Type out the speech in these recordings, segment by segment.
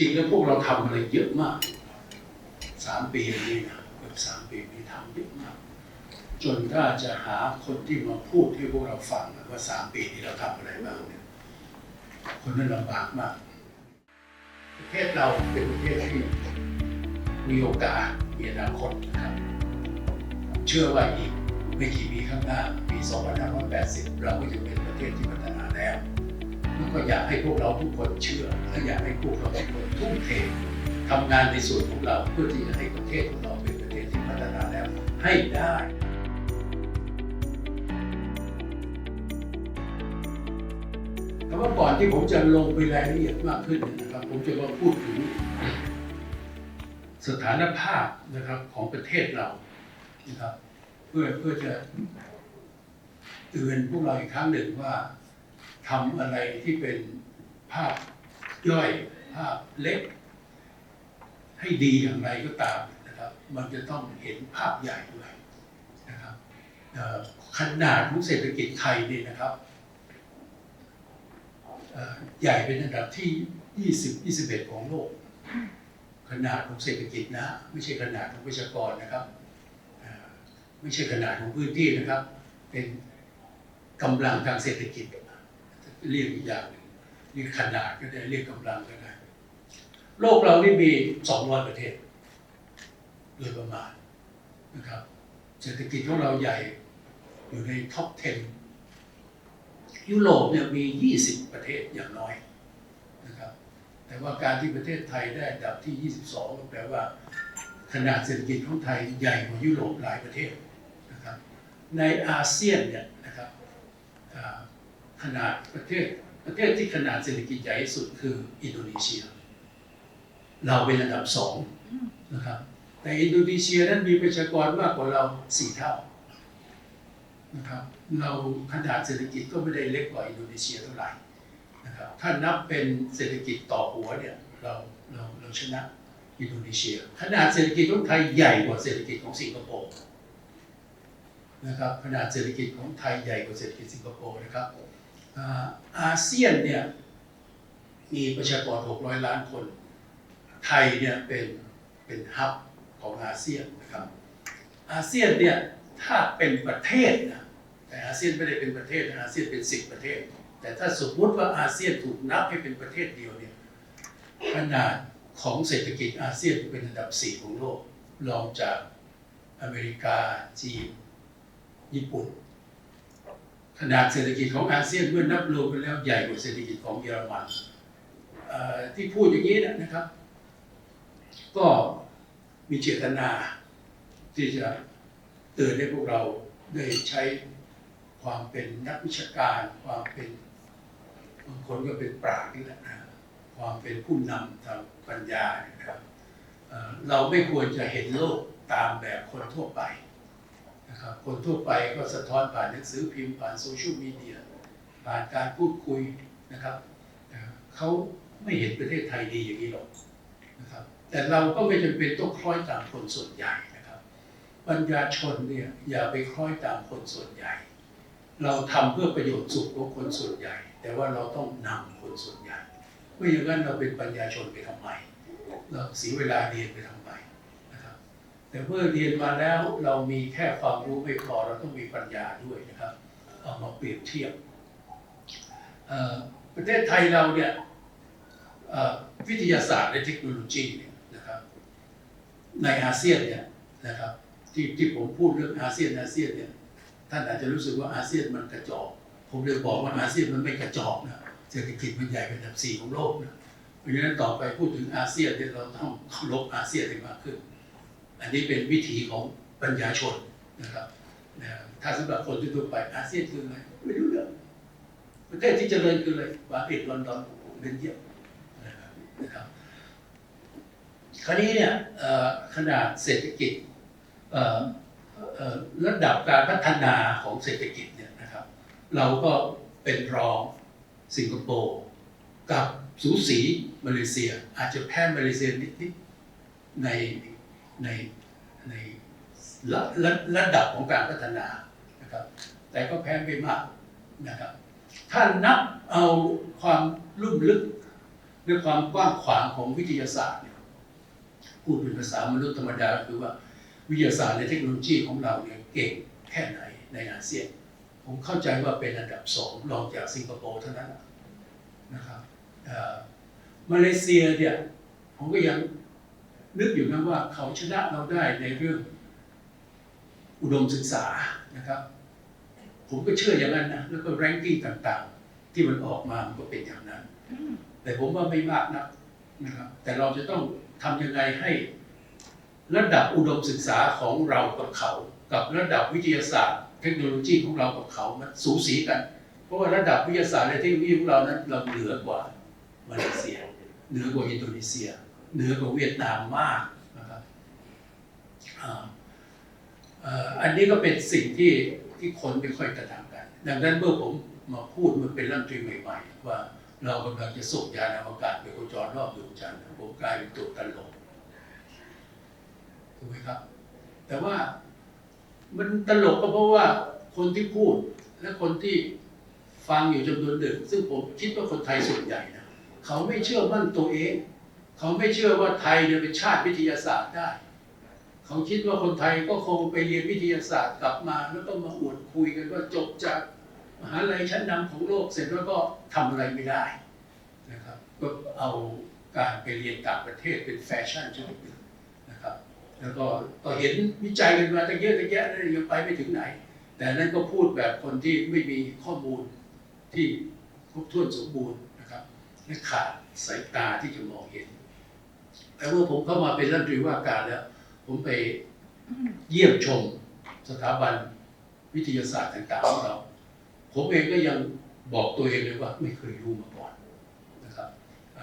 ริงๆแล้วพวกเราทำอะไรเยอะมากสามปีนี้นะเกือบสามปีนี้ทำเยอะมาก จนถ้าจะหาคนที่มาพูดให้พวกเราฟังว่าสามปีนี้เราทำอะไรบ้างเนี่ยคนนั้นลำบากมาก ประเทศเราเป็นประเทศที่มีโอกาสมีอนาคตนะครับ เชื่อว่าอีกไม่กี่ปีข้างหน้าปี 2580 เราก็จะเป็นประเทศที่พัฒนาแล้วแล้ว ก็อยากให้พวกเราทุกคนเชื่อและอยากให้พวกเราทุกคนทุ่มเททำงานในส่วนของเราเพื่อที่จะให้ประเทศของเราเป็นประเทศที่พัฒนาแล้วให้ได้แต่ว่าก่อนที่ผมจะลงไปรายละเอียดมากขึ้นนะครับ ผมจะมาพูดถึงสถานภาพนะครับของประเทศเรานะครับ เพื่อเพื่อจะเตือนพวกเราอีกครั้งหนึ่งว่า ทำอะไรที่เป็นภาพย่อยภาพเล็ก ให้ดีอย่างไรก็ตามนะครับ มันจะต้องเห็นภาพใหญ่ด้วยนะครับขนาดของเศรษฐกิจไทยเนี่ยนะครับใหญ่เป็นอันดับที่ 20 21 ของโลก ขนาดของเศรษฐกิจนะ ไม่ใช่ขนาดของประชากรนะครับ ไม่ใช่ขนาดของพื้นที่นะครับ เป็นกำลังทางเศรษฐกิจ เรียกอีกอย่างหนึ่งเรียกขนาดก็ได้เรียกกำลังก็ได้ โลกเรานี่มี200ประเทศโดยประมาณนะครับเศรษฐกิจของเราใหญ่อยู่ในท็อป 10 ยุโรปเนี่ยมี 20 ประเทศอย่างน้อยนะครับแต่ว่าการที่ประเทศไทยได้ดับที่ 22 ก็แปลว่า ขนาดเศรษฐกิจของไทยใหญ่กว่ายุโรปหลายประเทศนะครับในอาเซียนเนี่ยนะครับ ขนาดประเทศประเทศที่ขนาดเศรษฐกิจใหญ่ที่สุดคืออินโดนีเซีย เราเป็นอันดับสองนะครับแต่อินโดนีเซียนั้นมีประชากรมากกว่าเราสี่เท่านะครับเราขนาดเศรษฐกิจก็ไม่ได้เล็กกว่าอินโดนีเซียเท่าไหร่นะครับถ้านับเป็นเศรษฐกิจต่อหัวเนี่ยเราเราเราชนะอินโดนีเซีย ขนาดเศรษฐกิจของไทยใหญ่กว่าเศรษฐกิจของสิงคโปร์นะครับขนาดเศรษฐกิจของไทยใหญ่กว่าเศรษฐกิจสิงคโปร์นะครับ อาเซียนเนี่ยมีประชากร 600 ล้านคน ไทยเนี่ยเป็นเป็นฮับของอาเซียนนะครับ อาเซียนเนี่ยถ้าเป็นประเทศนะแต่อาเซียนไม่ได้เป็นประเทศนะอาเซียนเป็นสิบประเทศ แต่ถ้าสมมติว่าอาเซียนถูกนับให้เป็นประเทศเดียวเนี่ยขนาดของเศรษฐกิจอาเซียนเป็นอันดับสี่ของโลกรองจากอเมริกาจีน ญี่ปุ่น ขนาดเศรษฐกิจของอาเซียนเมื่อนับรวมกันแล้วใหญ่กว่าเศรษฐกิจของเยอรมันที่พูดอย่างนี้นะครับ ก็มีเจตนาที่จะเตือนให้พวกเราได้ใช้ความเป็นนักวิชาการ ความเป็นบางคนก็เป็นปราชญ์นี่แหละนะความเป็นผู้นำทางปัญญานะครับเราไม่ควรจะเห็นโลกตามแบบคนทั่วไป นะครับคนทั่วไปก็สะท้อนผ่านหนังสือพิมพ์ผ่านโซเชียลมีเดียผ่านการพูดคุยนะครับเขาไม่เห็นประเทศไทยดีอย่างนี้หรอกนะครับแต่เราก็ไม่จำเป็นต้องคล้อยตามคนส่วนใหญ่นะครับปัญญาชนเนี่ยอย่าไปคล้อยตามคนส่วนใหญ่ เราทำเพื่อประโยชน์สุขของคนส่วนใหญ่ แต่ว่าเราต้องนำคนส่วนใหญ่ไม่อย่างนั้นเราเป็นปัญญาชนไปทำไมเราเสียเวลาเรียนไปทำไม แต่เมื่อเรียนมาแล้วเรามีแค่ความรู้ไม่พอเราต้องมีปัญญาด้วยนะครับ เอามาเปรียบเทียบประเทศไทยเราเนี่ยวิทยาศาสตร์และเทคโนโลยีเนี่ยนะครับในอาเซียนเนี่ยนะครับที่ที่ผมพูดเรื่องอาเซียนอาเซียนเนี่ยท่านอาจจะรู้สึกว่าอาเซียนมันกระจอกผมเลยบอกว่าอาเซียนมันไม่กระจอกนะเศรษฐกิจมันใหญ่เป็นอันดับสี่ของโลกนะเพราะฉะนั้นต่อไปพูดถึงอาเซียนเนี่ยเราต้องเคารพอาเซียนให้มากขึ้น อันนี้เป็นวิถีของปัญญาชนนะครับนะถ้าสำหรับคนทั่วไปอาเซียนคืออะไรไม่รู้เรื่องประเทศที่เจริญคืออะไรบาเรตลอนดอนเบนเยียมนะครับนะครับคราวนี้เนี่ยขนาดเศรษฐกิจระดับการพัฒนาของเศรษฐกิจเนี่ยนะครับ เราก็เป็นรองสิงคโปร์กับสูสีมาเลเซีย อาจจะแพ้มาเลเซียนิดๆใน ในในระระระดับของการพัฒนานะครับ แต่ก็แพ้ไม่มากนะครับ ถ้านับเอาความลุ่มลึกด้วยความกว้างขวางของวิทยาศาสตร์เนี่ยพูดเป็นภาษามนุษย์ธรรมดาก็คือว่าวิทยาศาสตร์และเทคโนโลยีของเราเนี่ยเก่งแค่ไหนในอาเซียน ผมเข้าใจว่าเป็นอันดับสองรองจากสิงคโปร์เท่านั้นนะครับมาเลเซียเนี่ยผมก็ยัง นึกอยู่นะว่าเขาชนะเราได้ในเรื่องอุดมศึกษานะครับ ผมก็เชื่ออย่างนั้นนะแล้วก็แรงกิ้งต่างๆ ที่มันออกมามันก็เป็นอย่างนั้น แต่ผมว่าไม่มากนักนะครับ แต่เราจะต้องทำยังไงให้ระดับอุดมศึกษาของเรากับเขา กับระดับวิทยาศาสตร์ เทคโนโลยีของเรากับเขามันสูสีกัน เพราะว่าระดับวิทยาศาสตร์และเทคโนโลยีของเรานั้นเราเหนือกว่ามาเลเซียเหนือกว่าอินโดนีเซีย เหนือกว่าเวียดนามมากนะครับอ,อ,อันนี้ก็เป็นสิ่งที่ที่คนไม่ค่อยกระทำกัน ดังนั้นเมื่อผมมาพูดมื่อเป็นรัฐมนตรีใหม่ ๆ ว่าเรากำลังจะส่งยานอวกาศไปโคจรรอบดวงจันทร์ผมกลายเป็นตัวตลกถูกไหมครับ แต่ว่ามันตลกก็เพราะว่าคนที่พูดและคนที่ฟังอยู่จำนวนหนึ่ง ซึ่งผมคิดว่าคนไทยส่วนใหญ่นะเขาไม่เชื่อมั่นตัวเอง เขาไม่เชื่อว่าไทยเนี่ยเป็นชาติวิทยาศาสตร์ได้ เขาคิดว่าคนไทยก็คงไปเรียนวิทยาศาสตร์กลับมา แล้วก็มาอวดคุยกันว่าจบจากมหาลัยชั้นนำของโลกเสร็จแล้วก็ทำอะไรไม่ได้นะครับก็เอาการไปเรียนต่างประเทศเป็นแฟชั่นชนิดหนึ่งนะครับ แล้วก็ก็เห็นวิจัยกันมาตั้งเยอะตั้งแยะแล้วยังไปไม่ถึงไหน แต่นั่นก็พูดแบบคนที่ไม่มีข้อมูลที่ครบถ้วนสมบูรณ์นะครับและขาดสายตาที่จะมองเห็น แต่เมื่อผมเข้ามาเป็นรัฐมนตรีว่าการแล้ว ผมไปเยี่ยมชมสถาบันวิทยาศาสตร์ต่างๆของเรา ผมเองก็ยังบอกตัวเองเลยว่าไม่เคยรู้มาก่อนนะครับเ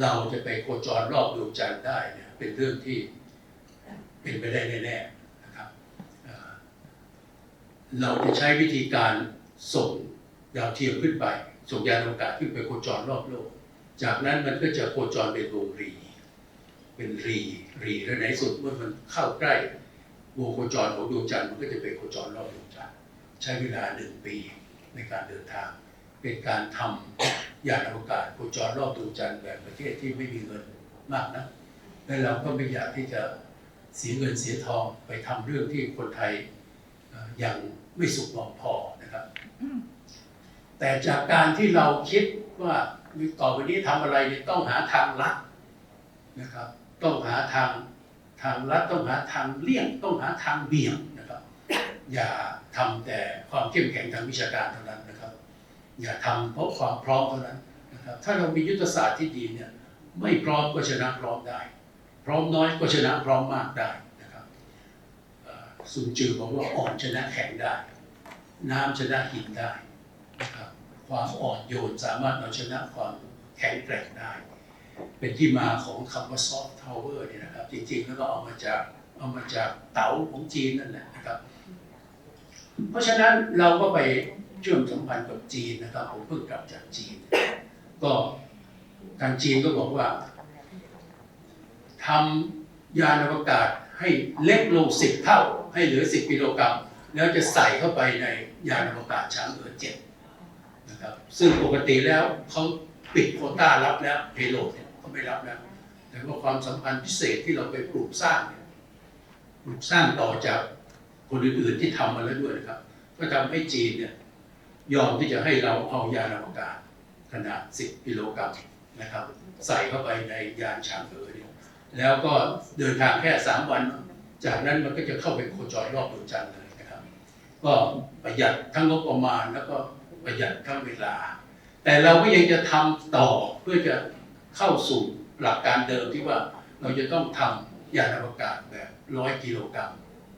เราจะไปโคจรรอบดวงจันทร์ได้เนี่ยเป็นเรื่องที่เป็นไปได้แน่ๆนะครับเเราจะใช้วิธีการส่งดาวเทียมขึ้นไป ส่งยานอวกาศขึ้นไปโคจรรอบโลก จากนั้นมันก็จะโคจรเป็นวงรี เป็นรีรีแล้วในสุดเมื่อมันเข้าใกล้วงโคจรของดวงจันทร์มันก็จะเป็นโคจรรอบดวงจันทร์ใช้เวลาหนึ่งปีในการเดินทาง เป็นการทำยานอวกาศโคจรรอบดวงจันทร์แบบประเทศที่ไม่มีเงินมากนะและเราก็ไม่อยากที่จะเสียเงินเสียทองไปทำเรื่องที่คนไทยยังไม่สุขมองพอนะครับ แต่จากการที่เราคิดว่าต่อไปนี้ทำอะไรต้องหาทางลัดนะครับ ต้องหาทางทางลัดต้องหาทางเลี่ยงต้องหาทางเบี่ยงนะครับ อย่าทำแต่ความเข้มแข็งทางวิชาการเท่านั้นนะครับ อย่าทำเพราะความพร้อมเท่านั้นนะครับ ถ้าเรามียุทธศาสตร์ที่ดีเนี่ยไม่พร้อมก็ชนะพร้อมได้ พร้อมน้อยก็ชนะพร้อมมากได้นะครับเอ่อซุนจือบอกว่าอ่อนชนะแข็งได้ น้ำชนะหินได้นะครับความอ่อนโยนสามารถเอาชนะความแข็งแกร่งได้ เป็นที่มาของคำว่า soft power เนี่ยนะครับ จริงๆแล้วก็เอามาจากเอามาจากเต๋าของจีนนั่นแหละนะครับ เพราะฉะนั้นเราก็ไปเชื่อมสัมพันธ์กับจีนนะครับผมเพิ่งกลับจากจีน ก็ทางจีนก็บอกว่าทำยานอวกาศให้เล็กลงสิบเท่า ให้เหลือสิบกิโลกรัม แล้วจะใส่เข้าไปในยานอวกาศช้างเอ๋อเจ็ดนะครับ ซึ่งปกติแล้วเขาปิดโคต้ารับแล้วเพโลดเนี่ย ไม่รับแล้วแต่ว่าความสัมพันธ์พิเศษที่เราไปปลูกสร้างเนี่ยปลูกสร้างต่อจากคนอื่นๆที่ทำมาแล้วด้วยนะครับ ก็ทำให้จีนเนี่ยยอมที่จะให้เราเอายานอวกาศขนาด 10 กิโลกรัมนะครับ ใส่เข้าไปในยานช้างเอ๋อเนี่ยแล้วก็เดินทางแค่ 3 วัน จากนั้นมันก็จะเข้าไปโคจรรอบดวงจันทร์เลยนะครับ ก็ประหยัดทั้งงบประมาณแล้วก็ประหยัดทั้งเวลา แต่เราก็ยังจะทำต่อเพื่อจะ เข้าสู่หลักการเดิมที่ว่าเราจะต้องทำยานอวกาศแบบร้อยกิโลกรัม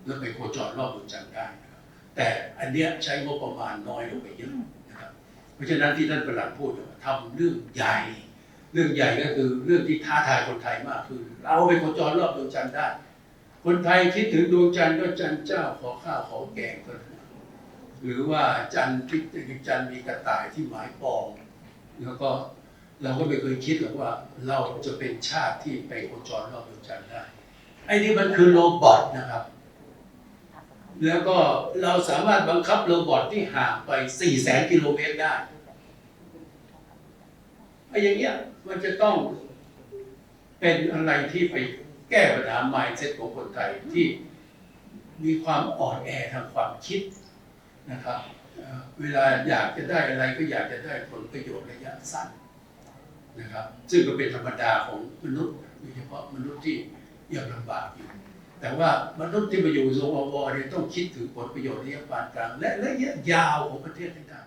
แล้วไปโคจรรอบดวงจันทร์ได้นะครับแต่อันเนี้ยใช้งบประมาณน้อยลงไปเยอะนะครับ เพราะฉะนั้นที่ท่านประหลัดพูดว่าทำเรื่องใหญ่ เรื่องใหญ่ก็คือเรื่องที่ท้าทายคนไทยมากคือเราไปโคจรรอบดวงจันทร์ได้ คนไทยคิดถึงดวงจันทร์ก็จันทร์เจ้าขอข้าวขอแกงก็หรือว่าจันทร์ที่จันทร์มีกระต่ายที่หมายปอง แล้วก็ เราก็ไม่เคยคิดหรอกว่าเราจะเป็นชาติที่ไปโคจรรอบดวงจันทร์ได้ไอ้นี่มันคือโรบอทนะครับ แล้วก็เราสามารถบังคับโรบอทที่ห่างไป4 0 0 0 0 0กิโลเมตรได้ไอ้อย่างเงี้ยมันจะต้องเป็นอะไรที่ไปแก้ปัญหา mindset ของคนไทยที่มีความอ่อนแอทางความคิดนะครับ เวลาอยากจะได้อะไรก็อยากจะได้ผลประโยชน์ระยะสั้น นะครับ ซึ่งก็เป็นธรรมดาของมนุษย์โดยเฉพาะมนุษย์ที่ยังลำบากอยู่ แต่ว่ามนุษย์ที่มาอยู่สวเนี่ยต้องคิดถึงผลประโยชน์ระยะปานกลางและระยะยาวของประเทศให้ได้